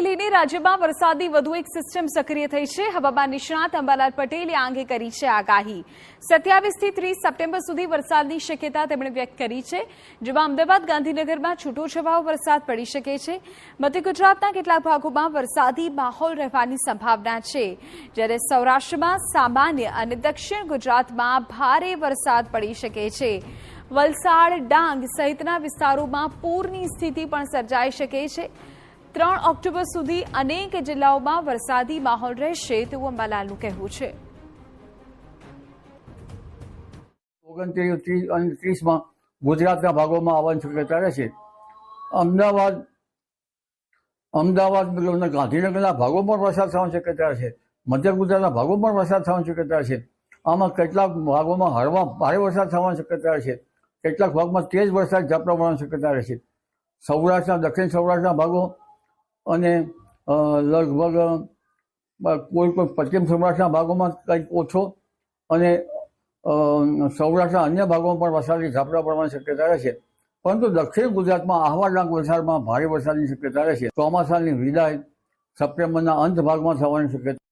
લઈને રાજ્યમાં વરસાદની વધુ એક સિસ્ટમ સક્રિય થઈ છે. હવામાન નિષ્ણાત અંબાલાલ પટેલે આ અંગે કરી છે આગાહી. સત્યાવીસથી ત્રીસ સપ્ટેમ્બર સુધી વરસાદની શક્યતા તેમણે વ્યક્ત કરી છે. જેમાં અમદાવાદ, ગાંધીનગરમાં છૂટોછવાયો વરસાદ પડી શકે છે. મધ્ય ગુજરાતના કેટલાક ભાગોમાં વરસાદી માહોલ રહેવાની સંભાવના છે. જ્યારે સૌરાષ્ટ્રમાં સામાન્ય અને દક્ષિણ ગુજરાતમાં ભારે વરસાદ પડી શકે છે. વલસાડ, ડાંગ સહિતના વિસ્તારોમાં પૂરની સ્થિતિ પણ સર્જાઈ શકે છે. ત્રણ ઓક્ટોબર સુધી અનેક જિલ્લાઓમાં વરસાદી માહોલ રહેશે તેવું અંબાલાલનું કહેવું છે. ઓગણત્રીસ ત્રીસ અને ત્રીસમાં ગુજરાતના ભાગોમાં આવવાની શક્યતા રહેશે અમદાવાદ અમદાવાદ ગાંધીનગરના ભાગોમાં પણ વરસાદ થવાની શક્યતા રહેશે મધ્ય ગુજરાતના ભાગોમાં પણ વરસાદ થવાની શક્યતા રહેશે આમાં કેટલાક ભાગોમાં હળવા ભારે વરસાદ થવાની શક્યતા છે. કેટલાક ભાગમાં તેજ વરસાદ ઝાપટા પડવાની શક્યતા રહેશે સૌરાષ્ટ્રના, દક્ષિણ સૌરાષ્ટ્રના ભાગો અને લગભગ કોઈ કોઈ પશ્ચિમ સૌરાષ્ટ્રના ભાગોમાં કંઈક ઓછો અને સૌરાષ્ટ્રના અન્ય ભાગોમાં પણ વરસાદની ઝાપટા પડવાની શક્યતા રહેશે પરંતુ દક્ષિણ ગુજરાતમાં આહવા ડાંગ વલસાડમાં ભારે વરસાદની શક્યતા રહેશે ચોમાસાની વિદાય સપ્ટેમ્બરના અંત ભાગમાં થવાની શક્યતા